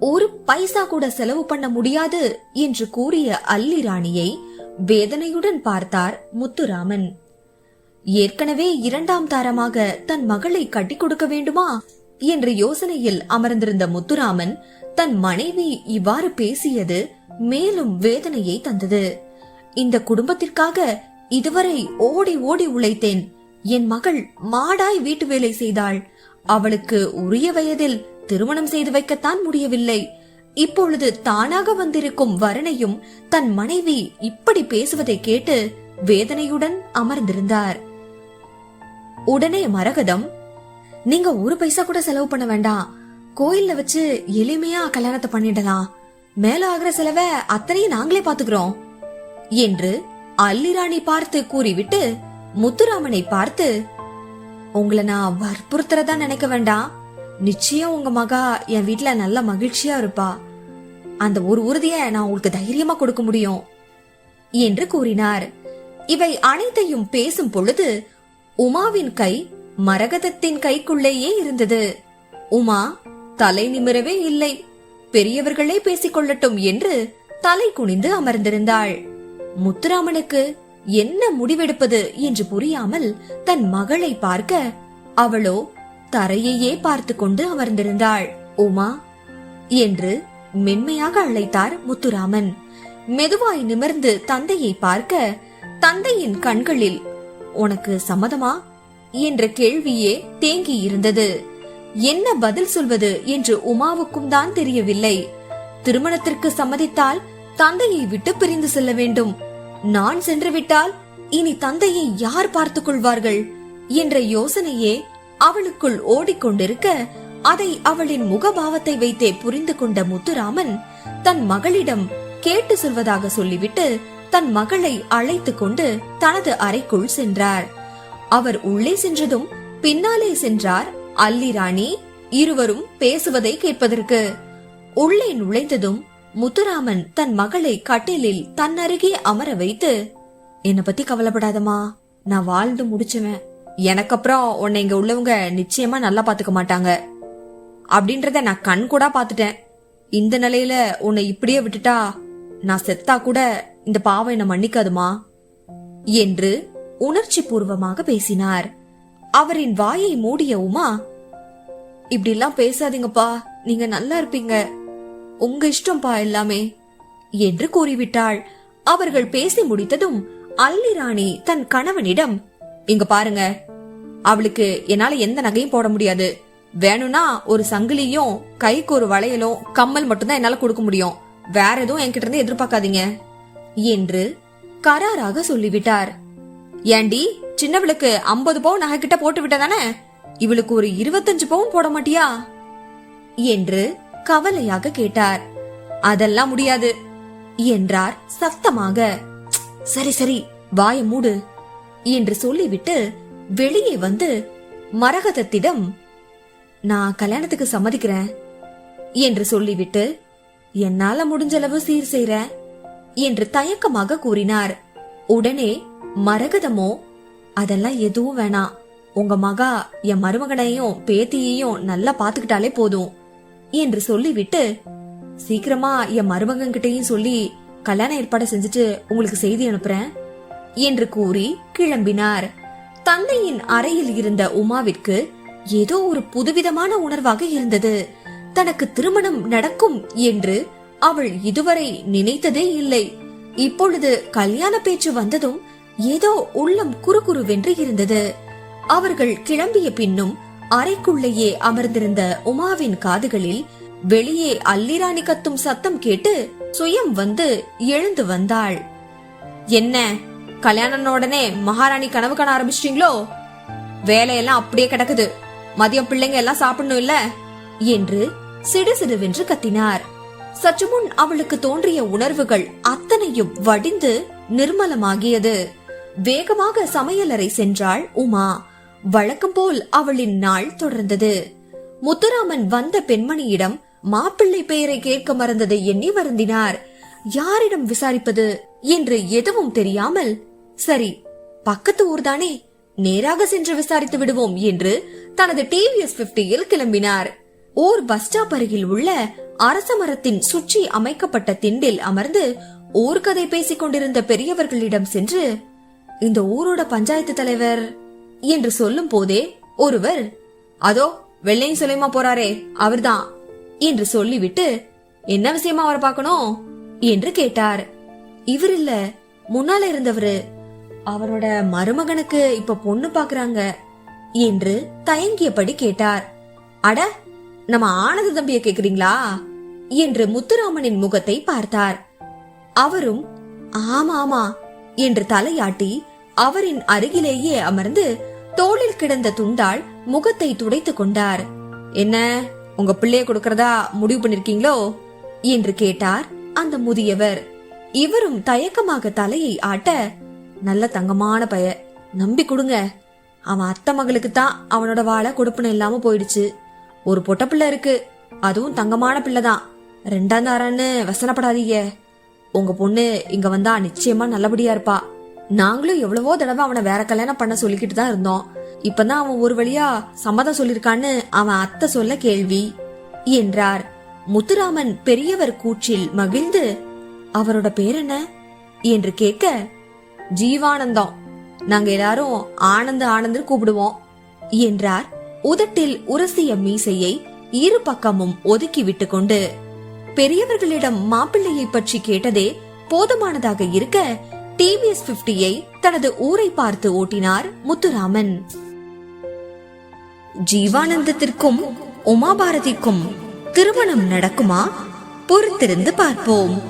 ஒரு பைசா கூட செலவு பண்ண முடியாது என்று கூறிய அல்லி ராணியை வேதனையுடன் பார்த்தார் முத்துராமன். ஏற்கனவே இரண்டாம் தாரமாக தன் மகளை கட்டிக் கொடுக்க வேண்டுமா? என்ற யோசனையில் அமர்ந்திருந்த முத்துராமன் தன் மனைவி இவ்வாறு பேசியது மேலும் வேதனையை தந்தது. இந்த குடும்பத்திற்காக இதுவரை ஓடி ஓடி உழைத்தேன். என் மகள் மாடாய் வீட்டு வேலை செய்தாள். அவளுக்கு உரிய வயதில் திருமணம் செய்து வைக்கத்தான் முடியவில்லை. இப்பொழுது தானாக வந்திருக்கும் வரனையும் தன் மனைவி இப்படி பேசுவதை கேட்டு வேதனையுடன் அமர்ந்திருந்தார். உடனே மரகதம் நீங்க ஒரு பைசா கூட செலவு பண்ண வேண்டாம். கோயில்ல வச்சு எளிமையா கல்யாணத்தை பண்ணிடலாம். மேல ஆகிற செலவை அத்தனையும் நாங்களே பாத்துக்கிறோம் என்று அல்லிராணி பார்த்து கூறிவிட்டு முத்துராமனை பார்த்து உங்களை நான் வற்புறுத்துறதா நினைக்க வேண்டாம். நிச்சயம் உங்க மகா என் வீட்ல நல்ல மகிழ்ச்சியா இருப்பா. அந்த ஒரு உறுதிய நான் உங்களுக்கு தைரியமா கொடுக்க முடியும் என்று கூறினார். இவை அனைத்தையும் பேசும் பொழுது உமாவின் கை மரகதத்தின் கைக்குள்ளேயே இருந்தது. உமா தலை நிமிரவே இல்லை. பெரியவர்களே பேசிக் கொள்ளட்டும் என்று தலை குனிந்து அமர்ந்திருந்தாள். முத்துராமனுக்கு என்ன முடிவெடுப்பது என்று புரியாமல் தன் மகளை பார்க்க அவளோ தரையையே பார்த்து கொண்டு அமர்ந்திருந்தாள். உமா என்று மென்மையாக அழைத்தார் முத்துராமன். மெதுவாய் நிமிர்ந்து தந்தையை பார்க்க தந்தையின் கண்களில் உனக்கு சம்மதமா? என்ற கேள்வியே தேங்கி இருந்தது என்ன பதில் சொல்வது? என்று உமாவுக்கும் தான் தெரியவில்லை. திருமணத்திற்கு சம்மதித்தால் தந்தையை விட்டு பிரிந்து செல்ல வேண்டும். நான் சென்று விட்டால் இனி தந்தையை யார் பார்த்துக் கொள்வார்கள்? என்ற யோசனையே அவளுக்குள் ஓடிக்கொண்டிருக்க அதை அவளின் முகபாவத்தை வைத்தே புரிந்து கொண்ட முத்துராமன் தன் மகளிடம் கேட்டு சொல்வதாக சொல்லிவிட்டு தன் மகளை அழைத்துக் கொண்டு தனது அறைக்குள் சென்றார். அவர் உள்ளே சென்றதும் பின்னாலே சென்றார். அல்லி ராணி இருவரும் பேசுவதை கேட்பதற்கு. உள்ளே நுழைந்ததும் முத்துராமன் தன் மகளை கட்டிலில் தன் அருகே அமர வைத்து என்ன பத்தி கவலைப்படாதமா நான் வாழ்ந்து முடிச்சவன். எனக்கு அப்புறம் உன்னை இங்க உள்ளவங்க நிச்சயமா நல்லா பாத்துக்க மாட்டாங்க. அப்படின்றத நான் கண் கூட பாத்துட்டேன். இந்த நிலையில உன்னை இப்படியே விட்டுட்டா நான் செத்தா கூட இந்த பாவம் என்ன மன்னிக்காதுமா? என்று உணர்ச்சி பூர்வமாக பேசினார். அவரின் வாயை மூடிய உமா இப்படி எல்லாம் பேசாதீங்கப்பா நீங்க நல்லா இருப்பீங்க. உங்க இஷ்டம்பா எல்லாமே என்று கூறிவிட்டாள். அவர்கள் பேசி முடித்ததும் அல்லி ராணி தன் கணவனிடம் இங்க பாருங்க அவளுக்கு என்னால எந்த நகையும் போட முடியாது. வேணும்னா ஒரு சங்கிலியும் கைக்கு ஒரு வளையலும் கம்மல் மட்டும்தான் என்னால கொடுக்க முடியும். வேற எதுவும் என்கிட்ட இருந்து எதிர்பார்க்காதீங்க. என்று கராராக சொல்லிவிட்டார். ஏண்டி சின்னவளுக்கு ஐம்பது பவுன் நகை கிட்ட போட்டு விட்டதானே? இவளுக்கு ஒரு இருபத்தஞ்சு பவுன் போட மாட்டியா? என்று கவலையாக கேட்டார். அதெல்லாம் முடியாது என்றார் சத்தமாக சரி சரி வாய மூடு என்று சொல்லிவிட்டு வெளியே வந்து மரகதத்திடம் நான் கல்யாணத்துக்கு சம்மதிக்கிறேன் என்று சொல்லிவிட்டு என்னால முடிஞ்சளவு சீர் செய்ற என்று தயக்கமாக கூறினார். உடனே மரகதமோ அதெல்லாம் எதுவும் வேணாம் உங்க மகா என் மருமகனையும் பேத்தியையும் நல்லா பாத்துக்கிட்டாலே போதும் என்று சொல்லிவிட்டு சீக்கிரமா என் மருமகன்கிட்டையும் சொல்லி கல்யாண ஏற்பாடு செஞ்சுட்டு உங்களுக்கு செய்தி அனுப்புறேன் என்று கூறி கிளம்பினார். தந்தையின் அறையில் இருந்த உமாவிற்கு ஏதோ ஒரு புதுவிதமான உணர்வாக இருந்தது. தனக்கு திருமணம் நடக்கும் என்று அவள் இதுவரை நினைத்ததே இல்லை. இப்பொழுது கல்யாண பேச்சு வந்ததும் ஏதோ உள்ளம் குறுகுறுவென்று இருந்தது. அவர்கள் கிளம்பிய பின்னும் அறைக்குள்ளேயே அமர்ந்திருந்த உமாவின் காதுகளில் வெளியே அல்லிராணி கத்தும் சத்தம் கேட்டு சுயம் வந்து எழுந்து வந்தாள். என்ன? கல்யாணம் உடனே மகாராணி கனவு காண ஆரம்பிச்சிட்டீங்களோ? வேலையெல்லாம் அப்படியே கிடக்குது. மதியம் பிள்ளைங்க எல்லாம் சாப்பிடணும் இல்ல? என்று சிடுசிடுவென்று கத்தினார். சற்று முன் அவளுக்கு தோன்றிய உணர்வுகள் அத்தனையும் வடிந்து நிர்மலமாகியது. வேகமாக சமையலறை சென்றாள் உமா. வழக்கம் போல் அவளின் நாள் தொடர்ந்தது. முத்துராமன் வந்த பெண்மணியிடம் மாப்பிள்ளை பெயரை கேட்க மறந்ததை எண்ணி வருந்தினார். யாரிடம் விசாரிப்பது என்று எதுவும் தெரியாமல் சரி பக்கத்து ஊர்தானே நேராக சென்று விசாரித்து விடுவோம் என்று தனது டிவிஎஸ் பிப்டியில் கிளம்பினார். ஓர் பஸ் ஸ்டாப் அருகில் உள்ள அரச மரத்தின் சுற்றி அமைக்கப்பட்ட திண்டில் அமர்ந்து ஊர்கதை பேசிக் கொண்டிருந்த பெரியவர்களிடம் சென்று இந்த ஊரோட பஞ்சாயத்து தலைவர் என்று சொல்லும் போதே ஒருவர் அதோ வெள்ளையும் சுலைமா போறாரே அவர்தான் என்று சொல்லிவிட்டு என்ன விஷயமா அவரை பார்க்கணும்? என்று கேட்டார். இவர் இல்ல முன்னால இருந்தவரு அவரோட மருமகனுக்கு இப்ப பொண்ணு பாக்குறாங்க என்று தயங்கியபடி கேட்டார். அட நம்ம ஆனந்த தம்பிய கேக்குறீங்களா? என்று முத்துராமனின் முகத்தை பார்த்தார். அவரும் ஆமா ஆமா என்று தலையாட்டி அவரின் அருகிலேயே அமர்ந்து தோளில் கிடந்த துண்டால் முகத்தை துடைத்துக் கொண்டார். என்ன உங்க பிள்ளைய கொடுக்கறதா முடிவு பண்ணிருக்கீங்களோ? என்று கேட்டார் அந்த முதியவர். இவரும் தயக்கமாக தலையை ஆட்ட நல்ல தங்கமான பைய. நம்பி கொடுங்க. அவன் அத்தை மகளுக்கு தான் அவனோட வாழை கொடுப்பன இல்லாம போயிடுச்சு. ஒரு பொட்ட பிள்ளை இருக்கு. அதுவும் தங்கமான பிள்ளைதான் ரெண்டாம் தாரான்னு வசனப்படாதீங்க. உங்க பொண்ணு இங்க வந்தா நிச்சயமா நல்லபடியா இருப்பா. நாங்களும் எவ்வளவோ தடவை அவனை வேற கல்யாணம் பண்ண சொல்லிக்கிட்டு தான் இருந்தோம். இப்பதான் அவன் ஒரு வழியா சம்மதம் சொல்லிருக்கான்னு அவன் அத்தை சொல்ல கேள்வி. என்றார். முத்துராமன் பெரியவர் கூற்றில் மகிழ்ந்து அவரோட பேர் என்ன? என்று கேட்க ஜீவானந்தம். நாங்க எல்லாரும் ஆனந்த ஆனந்து கூப்பிடுவோம் என்றார். உதட்டில் உரசிய மீசையை இரு பக்கமும் ஒதுக்கி விட்டுக்கொண்டு பெரியவர்களிடம் மாப்பிள்ளையை பற்றி கேட்டதே போதுமானதாக இருக்க டிவிஎஸ் பிப்டியை தனது ஊரை பார்த்து ஓட்டினார் முத்துராமன். ஜீவானந்தத்திற்கும் உமாபாரதிக்கும் திருமணம் நடக்குமா? பொறுத்திருந்து பார்ப்போம்.